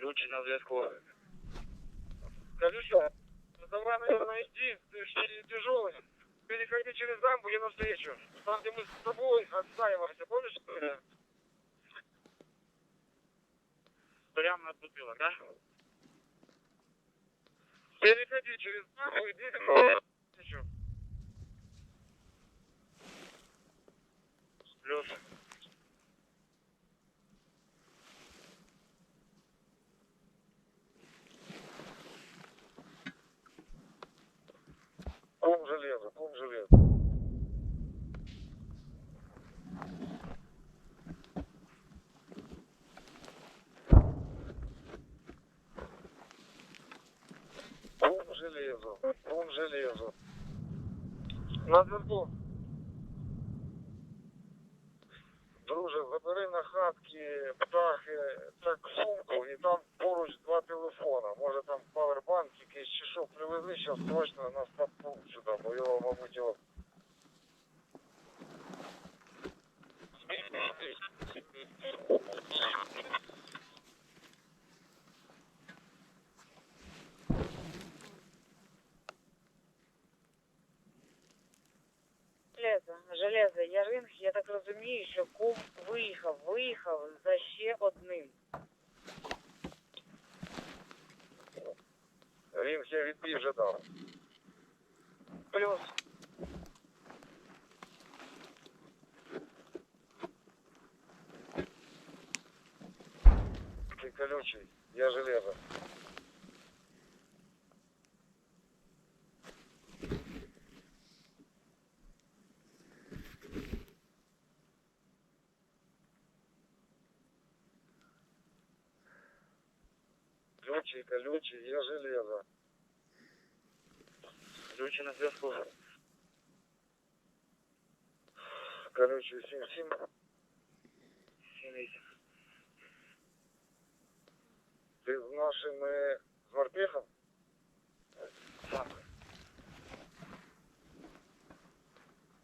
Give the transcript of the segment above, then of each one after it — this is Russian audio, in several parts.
Колючий на зв'язку. Колючка, давай, наверное, иди, ты же тяжелый. Переходи через дамбу и навстречу. Там, где мы с тобой отстаиваемся, помнишь? э, Прямо над бутылок, да? Переходи через дамбу, иди навстречу. Плюс. На зв'язку. Друже, забери на хатки птахи так сумку і там поруч два телефона. Може там павербанк якийсь чи що привезли, зараз точно на стаб-пункт сюди, бо його, мабуть, його. я так розумію, що кум виїхав, виїхав за ще одним. Рінг я відбій вже дав. Плюс. Ти колючий, я железо. Колючий, колючий, я железо. Колючий на зв'язку. Колючий, сім, сім. 7-8. Ти з нашими з морпехом? Так.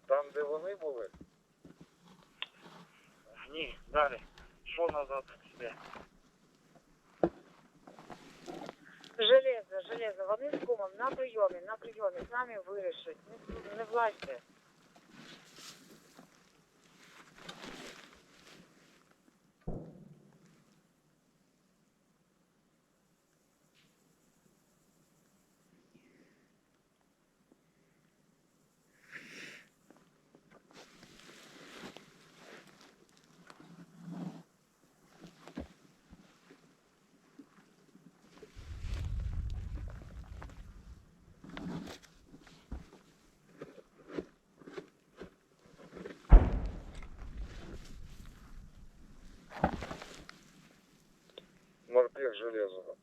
Там, де вони були? Ні, далі. Шов назад сюди. Железо, железо, вони з кумом на прийомі, на прийомі, самі вирішать, не, не влазьте. Железо.